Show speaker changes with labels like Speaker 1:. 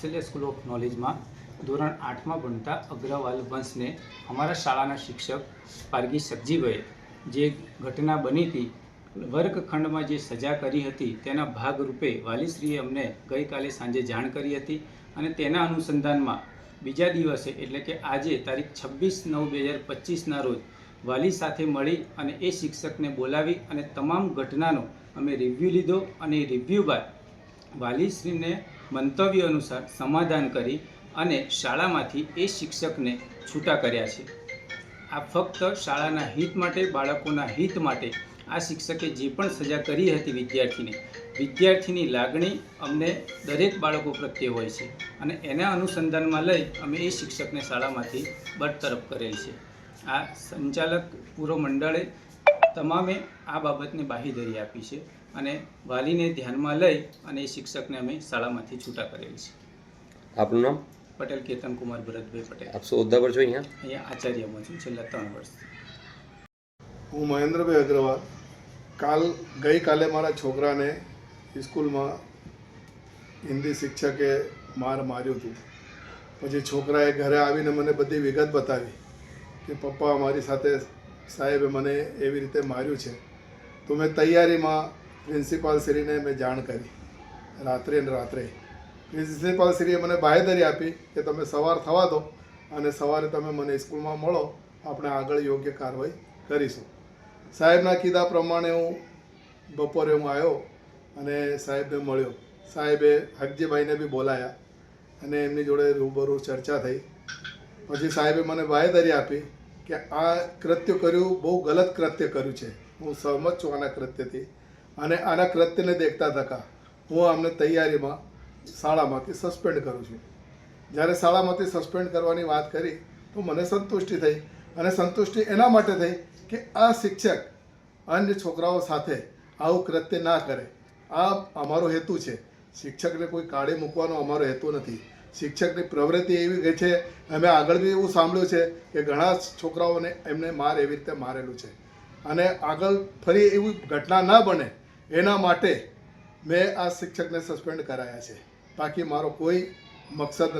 Speaker 1: કૌશલ્ય school of નોલેજમાં ધોરણ આઠમાં ભણતા અગ્રવાલ વંશને અમારા શાળાના શિક્ષક પારગી સબજીભાઈએ જે ઘટના બની હતી, વર્ગખંડમાં જે સજા કરી હતી, તેના ભાગરૂપે વાલીશ્રીએ અમને ગઈકાલે સાંજે જાણ કરી હતી અને તેના અનુસંધાનમાં બીજા દિવસે, એટલે કે આજે તારીખ છવ્વીસ નવ બે હજાર પચીસના રોજ, વાલી સાથે મળી અને એ શિક્ષકને બોલાવી અને તમામ ઘટનાનો અમે રિવ્યૂ લીધો અને રિવ્યૂ બાદ વાલીશ્રીને મંતવ્ય અનુસાર સમાધાન કરી અને શાળામાંથી એ શિક્ષકને છૂટા કર્યા છે. આ ફક્ત શાળાના હિત માટે, બાળકોના હિત માટે આ શિક્ષકે જે પણ સજા કરી હતી વિદ્યાર્થીને, વિદ્યાર્થીની લાગણી અમને દરેક બાળકો પ્રત્યે હોય છે અને એના અનુસંધાનમાં લઈ અમે એ શિક્ષકને શાળામાંથી બરતરફ કરેલ છે. આ સંચાલક પૂરો મંડળે તમામે આ બાબતને બાહીધરી આપી છે અને વાલીને ધ્યાનમાં લઈ અને એ શિક્ષકને અમે શાળામાંથી છૂટા કરેલ છે.
Speaker 2: આપનું નામ?
Speaker 1: પટેલ કેતન કુમાર ભરતભાઈ પટેલ.
Speaker 2: આપ શું હોદ્દા પર છો અહીંયા?
Speaker 1: અહીંયા આચાર્યમાં છું છેલ્લા ત્રણ વર્ષ
Speaker 3: હું મહેન્દ્રભાઈ અગ્રવાલ. કાલ ગઈકાલે મારા છોકરાને સ્કૂલમાં હિન્દી શિક્ષકે માર માર્યું હતું. પછી છોકરાએ ઘરે આવીને મને બધી વિગત બતાવી કે પપ્પા મારી સાથે સાહેબે મને એવી રીતે માર્યું છે. તો મેં તૈયારીમાં પ્રિન્સિપાલ શ્રીને મેં જાણ કરી. રાત્રે ને રાત્રે. પ્રિન્સિપાલ શ્રીએ મને બાહેધરી આપી કે તમે સવાર થવા દો અને સવારે તમે મને સ્કૂલમાં મળો, આપણે આગળ યોગ્ય કાર્યવાહી કરીશું. સાહેબના કીધા પ્રમાણે હું બપોરે હું આવ્યો અને સાહેબને મળ્યો. સાહેબે હકજીભાઈને બી બોલાયા અને એમની જોડે રૂબરૂ ચર્ચા થઈ. પછી સાહેબે મને બાહેધરી આપી કે આ કૃત્ય કર્યું, બહુ ગલત કૃત્ય કર્યું છે. હું સહમત છું આના કૃત્યથી. અને આના કૃત્યને દેખતા થકા હું આમને તૈયારીમાં શાળામાંથી સસ્પેન્ડ કરું છું. જ્યારે શાળામાંથી સસ્પેન્ડ કરવાની વાત કરી, તો મને સંતુષ્ટિ થઈ. અને સંતુષ્ટિ એના માટે થઈ કે આ શિક્ષક અન્ય છોકરાઓ સાથે આવું કૃત્ય ના કરે. આ અમારો હેતુ છે. શિક્ષકને કોઈ કાઢી મૂકવાનો અમારો હેતુ નથી. શિક્ષકની પ્રવૃત્તિ એવી ગઈ છે, અમે આગળ બી એવું સાંભળ્યું છે કે ઘણા છોકરાઓને એમને માર એવી રીતે મારેલું છે. અને આગળ ફરી એવી ઘટના ના બને એના માટે મેં આ શિક્ષકને સસ્પેન્ડ કરાયા છે. બાકી મારો કોઈ મકસદ